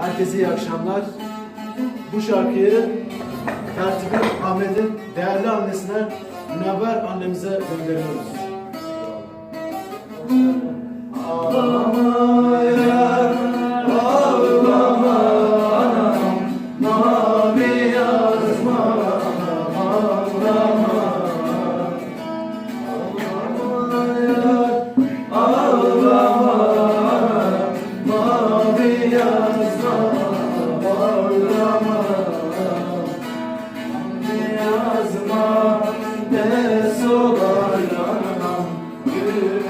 Herkese iyi akşamlar. Bu şarkıyı tertibin Ahmet'in değerli annesine Münevver annemize gönderiyoruz. Ağlama